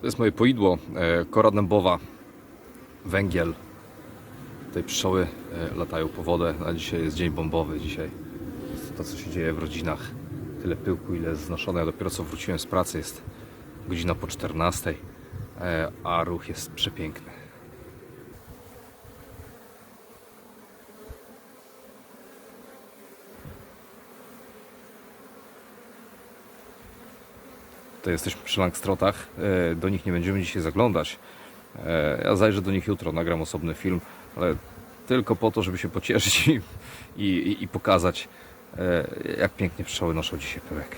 To jest moje poidło, e, kora dębowa, węgiel. Tutaj pszczoły e, latają po wodę, a dzisiaj jest dzień bombowy. Dzisiaj jest to, co się dzieje w rodzinach. Tyle pyłku, ile jest znoszone. Ja dopiero co wróciłem z pracy, jest godzina po 14, e, a ruch jest przepiękny. Tutaj jesteśmy przy Langstrotach. E, Do nich nie będziemy dzisiaj zaglądać. E, Ja zajrzę do nich jutro, nagram osobny film, ale tylko po to, żeby się pocieszyć i, i, i pokazać, e, jak pięknie pszczoły noszą dzisiaj pyłek.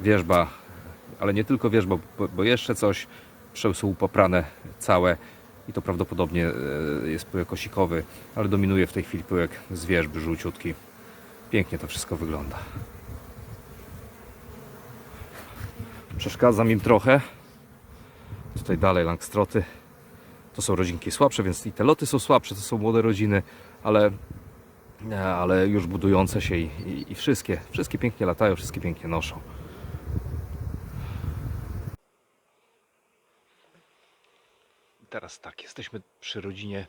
Wierzba, ale nie tylko wierzba, bo, bo jeszcze coś. Pszczoły są całe i to prawdopodobnie jest pyłek osikowy, ale dominuje w tej chwili pyłek z wierzby, żółciutki. Pięknie to wszystko wygląda. Przeszkadzam im trochę. Tutaj dalej langstroty. To są rodzinki słabsze, więc i te loty są słabsze, to są młode rodziny, ale, ale już budujące się i, i, i wszystkie, wszystkie pięknie latają, wszystkie pięknie noszą. Teraz tak, jesteśmy przy rodzinie,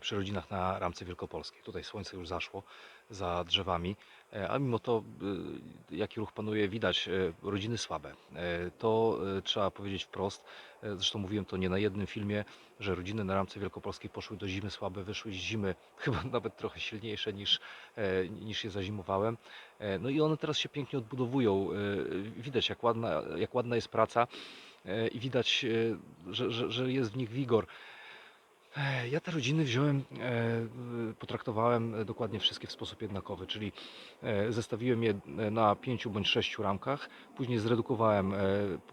przy rodzinach na ramce wielkopolskiej. Tutaj słońce już zaszło za drzewami, e, a mimo to e, jaki ruch panuje, widać e, rodziny słabe. E, To e, trzeba powiedzieć wprost. E, Zresztą mówiłem to nie na jednym filmie, że rodziny na ramce wielkopolskiej poszły do zimy słabe, wyszły z zimy chyba nawet trochę silniejsze niż, e, niż je zazimowałem. E, No i one teraz się pięknie odbudowują. E, Widać jak ładna, jak ładna jest praca e, i widać, e, że, że, że jest w nich wigor. E, Ja te rodziny wziąłem, e, potraktowałem dokładnie wszystkie w sposób jednakowy, czyli e, zestawiłem je na pięciu bądź sześciu ramkach, później zredukowałem e,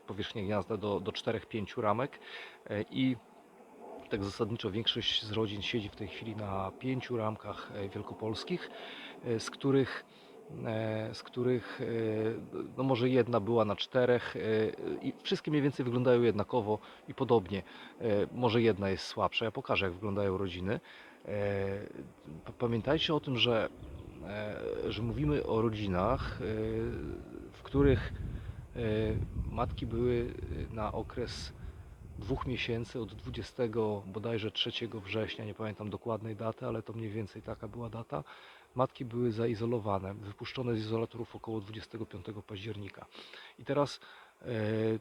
powierzchnię gniazda do, do 4-5 ramek e, i tak zasadniczo większość z rodzin siedzi w tej chwili na pięciu ramkach e, wielkopolskich, e, z których e, z których e, no może jedna była na czterech e, i wszystkie mniej więcej wyglądają jednakowo i podobnie. E, Może jedna jest słabsza. Ja pokażę jak wyglądają rodziny. E, Pamiętajcie o tym, że, e, że mówimy o rodzinach, e, w których e, matki były na okres dwóch miesięcy od 20 bodajże 3 września, nie pamiętam dokładnej daty, ale to mniej więcej taka była data. Matki były zaizolowane, wypuszczone z izolatorów około 25 października. I teraz e,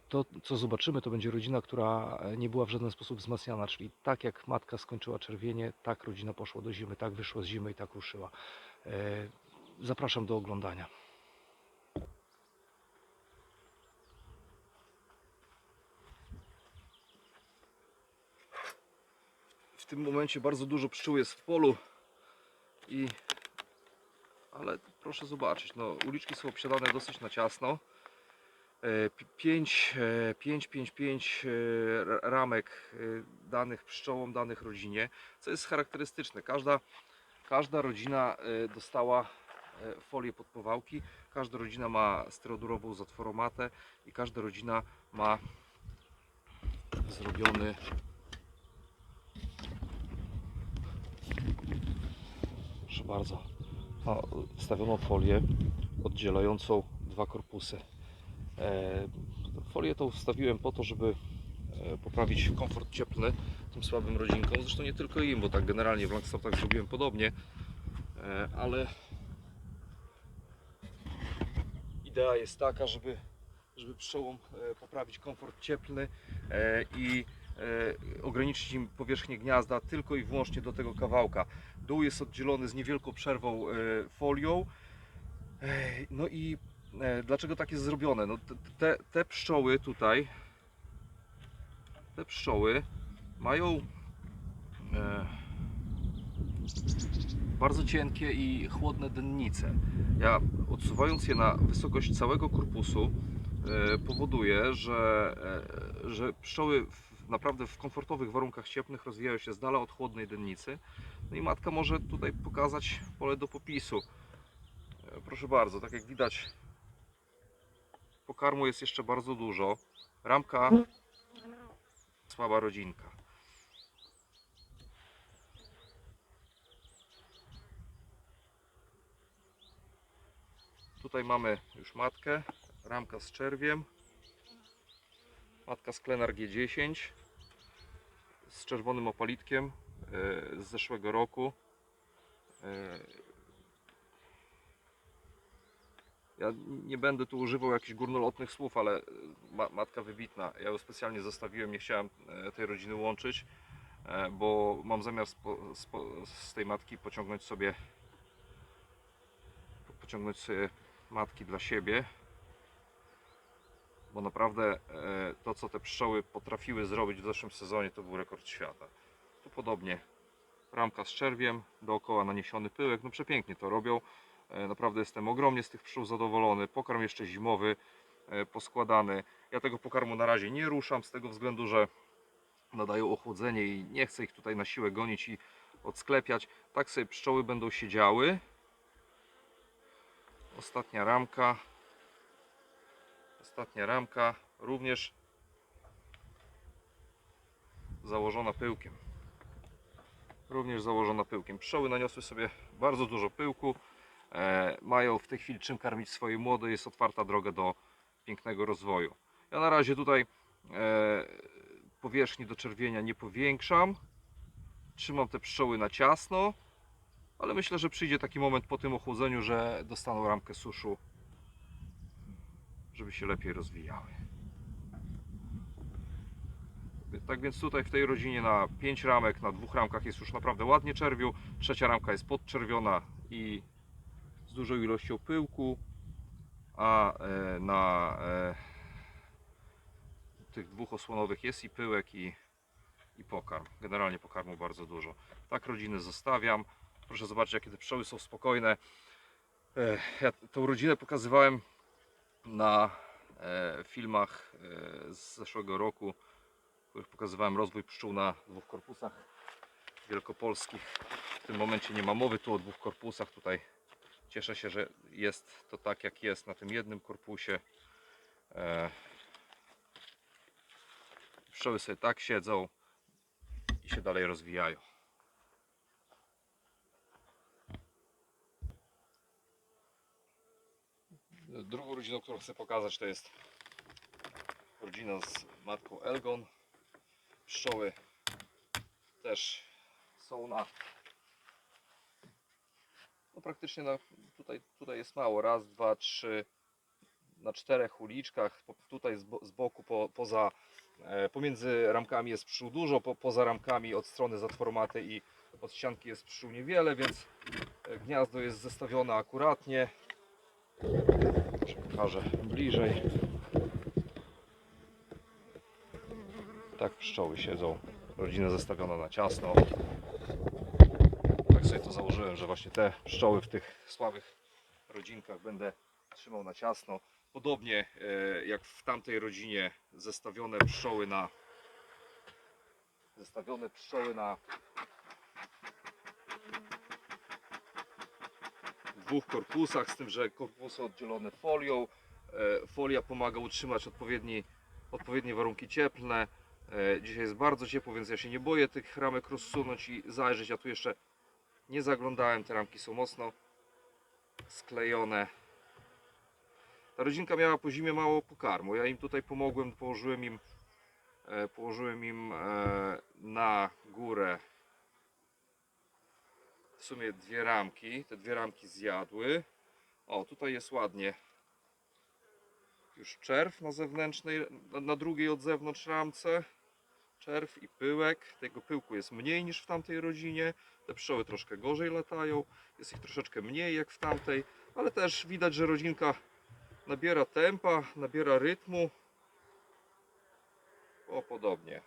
to, co zobaczymy, to będzie rodzina, która nie była w żaden sposób wzmacniana, czyli tak jak matka skończyła czerwienie, tak rodzina poszła do zimy, tak wyszła z zimy i tak ruszyła. E, Zapraszam do oglądania. w tym momencie bardzo dużo pszczół jest w polu i ale proszę zobaczyć, no uliczki są obsiadane dosyć na ciasno. 5, 5, 5, 5 e, ramek e, danych pszczołom, danych rodzinie, co jest charakterystyczne. Każda, każda rodzina e, dostała e, folię pod powałki, każda rodzina ma sterodurową zatworomatę i każda rodzina ma zrobiony Proszę bardzo. Ma wstawioną folię oddzielającą dwa korpusy. E, Folię tą wstawiłem po to, żeby e, poprawić komfort cieplny tym słabym rodzinkom. Zresztą nie tylko im, bo tak generalnie w Langstrothach zrobiłem podobnie. E, Ale idea jest taka, żeby, żeby pszczołom poprawić komfort cieplny i ograniczyć im powierzchnię gniazda tylko i wyłącznie do tego kawałka. Dół jest oddzielony z niewielką przerwą e, folią. No i e, dlaczego tak jest zrobione? No te- te, pszczoły tutaj, te pszczoły mają e, bardzo cienkie i chłodne dennice. Ja odsuwając je na wysokość całego korpusu powoduje, że, że pszczoły naprawdę w komfortowych warunkach cieplnych rozwijają się z dala od chłodnej dennicy. No i matka może tutaj pokazać pole do popisu. E, Proszę bardzo, tak jak widać pokarmu jest jeszcze bardzo dużo. Ramka słaba rodzinka. Tutaj mamy już matkę, ramka z czerwiem. Matka Sklenar G10 z czerwonym opalitkiem e, z zeszłego roku. E, Ja nie będę tu używał jakichś górnolotnych słów, ale e, ma, matka wybitna. Ja ją specjalnie zostawiłem, nie chciałem tej rodziny łączyć, bo mam zamiar z tej matki pociągnąć sobie pociągnąć sobie matki dla siebie. Bo naprawdę e, to, co te pszczoły potrafiły zrobić w zeszłym sezonie, to był rekord świata. Tu podobnie ramka z czerwiem, dookoła naniesiony pyłek. No przepięknie to robią. E, Naprawdę jestem ogromnie z tych pszczół zadowolony. Pokarm jeszcze zimowy, e, poskładany. Ja tego pokarmu na razie nie ruszam z tego względu, że nadają ochłodzenie i nie chcę ich tutaj na siłę gonić i odsklepiać. Tak sobie pszczoły będą siedziały. Ostatnia ramka. Ostatnia ramka również założona pyłkiem. Również założona pyłkiem. Pszczoły naniosły sobie bardzo dużo pyłku. E, mają w tej chwili czym karmić swoje młode. Jest otwarta droga do pięknego rozwoju. Ja na razie tutaj e, powierzchni do czerwienia nie powiększam. Trzymam te pszczoły na ciasno. Ale myślę, że przyjdzie taki moment po tym ochłodzeniu, że dostaną ramkę suszu, żeby się lepiej rozwijały. Tak więc tutaj w tej rodzinie na 5 ramek, na dwóch ramkach jest już naprawdę ładnie czerwiu. Trzecia ramka jest podczerwiona i z dużą ilością pyłku, a e, na e, tych dwóch osłonowych jest i pyłek i, i pokarm. Generalnie pokarmu bardzo dużo. Tak rodziny zostawiam. Proszę zobaczyć, jakie te pszczoły są spokojne. E, Ja tą rodzinę pokazywałem na e, filmach e, z zeszłego roku, w których pokazywałem rozwój pszczół na dwóch korpusach wielkopolskich. W tym momencie nie ma mowy tu o dwóch korpusach. Tutaj cieszę się, że jest to tak, jak jest na tym jednym korpusie. E, Pszczoły sobie tak siedzą i się dalej rozwijają. Drugą rodziną, którą chcę pokazać, to jest rodzina z matką Elgon. Pszczoły też są na no praktycznie na, tutaj, tutaj jest mało. Raz, dwa, trzy, na czterech uliczkach. Tutaj z, bo, z boku, po, poza, e, pomiędzy ramkami jest pszczół dużo, po, poza ramkami od strony zatwormaty i od ścianki jest pszczół niewiele, więc e, gniazdo jest zestawione akuratnie. Jeszcze pokażę bliżej. Tak pszczoły siedzą. Rodzina zestawiona na ciasno. Tak sobie to założyłem, że właśnie te pszczoły w tych słabych rodzinkach będę trzymał na ciasno. Podobnie e, jak w tamtej rodzinie zestawione pszczoły na zestawione pszczoły na dwóch korpusach, z tym, że korpusy oddzielone folią. E, Folia pomaga utrzymać odpowiedni, odpowiednie warunki cieplne. E, Dzisiaj jest bardzo ciepło, więc ja się nie boję tych ramek rozsunąć i zajrzeć. Ja tu jeszcze nie zaglądałem, te ramki są mocno sklejone. Ta rodzinka miała po zimie mało pokarmu. Ja im tutaj pomogłem, położyłem im, e, położyłem im na górę w sumie dwie ramki. Te dwie ramki zjadły. O, tutaj jest ładnie. Już czerw na zewnętrznej, na, drugiej od zewnątrz ramce. Czerw i pyłek. Tego pyłku jest mniej niż w tamtej rodzinie. Te pszczoły troszkę gorzej latają. Jest ich troszeczkę mniej jak w tamtej. Ale też widać, że rodzinka nabiera tempa, nabiera rytmu. O, podobnie.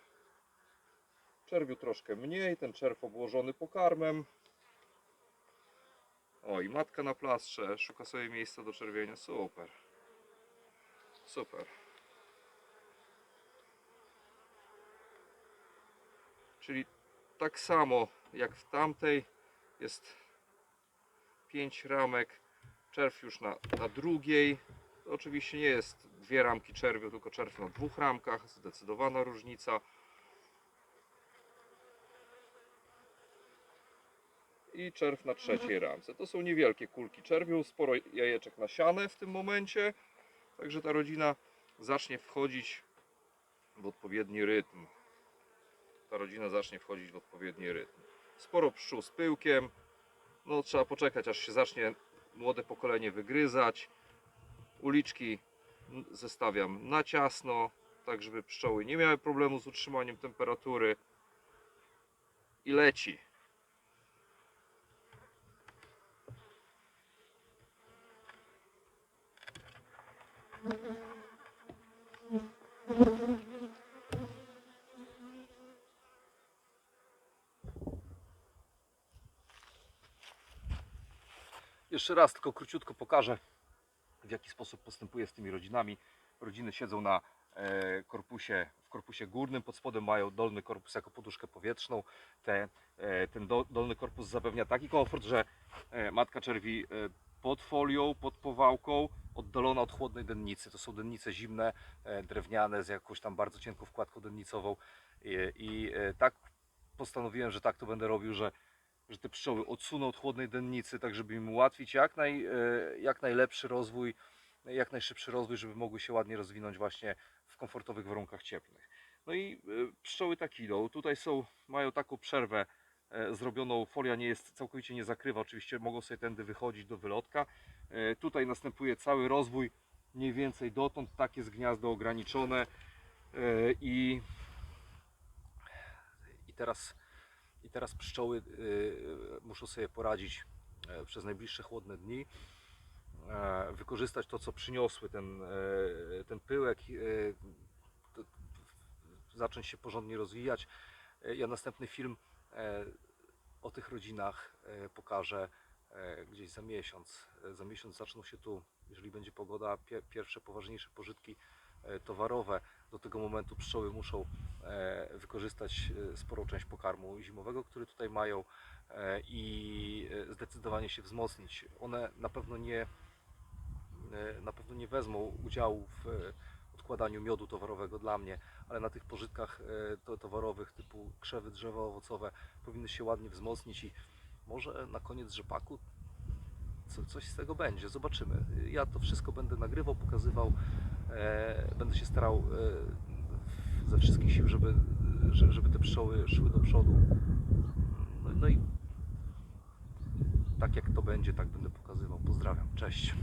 Czerwiu troszkę mniej. Ten czerw obłożony pokarmem. O, i matka na plastrze, szuka sobie miejsca do czerwienia. Super. Super. Czyli tak samo jak w tamtej jest 5 ramek, czerw już na, na drugiej. To oczywiście nie jest dwie ramki czerwiu, tylko czerw na dwóch ramkach. Zdecydowana różnica. Czerw na trzeciej ramce. To są niewielkie kulki czerwiu, sporo jajeczek nasiane w tym momencie. Także ta rodzina zacznie wchodzić w odpowiedni rytm. Ta rodzina zacznie wchodzić w odpowiedni rytm. Sporo pszczół z pyłkiem. No trzeba poczekać aż się zacznie młode pokolenie wygryzać. Uliczki zestawiam na ciasno, tak żeby pszczoły nie miały problemu z utrzymaniem temperatury. I leci. Jeszcze raz tylko króciutko pokażę, w jaki sposób postępuję z tymi rodzinami. Rodziny siedzą na e, korpusie, w korpusie górnym, pod spodem mają dolny korpus jako poduszkę powietrzną. Te, e, ten do, dolny korpus zapewnia taki komfort, że e, matka czerwi pod folią, pod powałką, oddalona od chłodnej dennicy. To są dennice zimne, e, drewniane, z jakąś tam bardzo cienką wkładką dennicową. I, e, tak postanowiłem, że tak to będę robił, że że te pszczoły odsuną od chłodnej dennicy, tak żeby im ułatwić jak, naj, e, jak najlepszy rozwój, jak najszybszy rozwój, żeby mogły się ładnie rozwinąć właśnie w komfortowych warunkach cieplnych. No i pszczoły tak idą. Tutaj są, mają taką przerwę zrobioną, folia nie jest, całkowicie nie zakrywa, oczywiście mogą sobie tędy wychodzić do wylotka. E, Tutaj następuje cały rozwój mniej więcej dotąd, tak jest gniazdo ograniczone e, i, i teraz i teraz pszczoły muszą sobie poradzić e, przez najbliższe chłodne dni, e, wykorzystać to, co przyniosły ten, e, ten pyłek, e, zacząć się porządnie rozwijać. E, Ja następny film e, o tych rodzinach e, pokażę e, gdzieś za miesiąc. E, Za miesiąc zaczną się tu, jeżeli będzie pogoda, pie- pierwsze poważniejsze pożytki e, towarowe. Do tego momentu pszczoły muszą e, wykorzystać e, sporą część pokarmu zimowego, który tutaj mają e, i e, zdecydowanie się wzmocnić. One na pewno nie, e, na pewno nie wezmą udziału w e, odkładaniu miodu towarowego dla mnie, ale na tych pożytkach e, to- towarowych typu krzewy, drzewa owocowe powinny się ładnie wzmocnić i może na koniec rzepaku co, coś z tego będzie, zobaczymy. Ja to wszystko będę nagrywał, pokazywał, e, będę się starał e, ze wszystkich sił, żeby, że- żeby te pszczoły szły do przodu. No, no i tak jak to będzie, tak będę pokazywał. Pozdrawiam, cześć.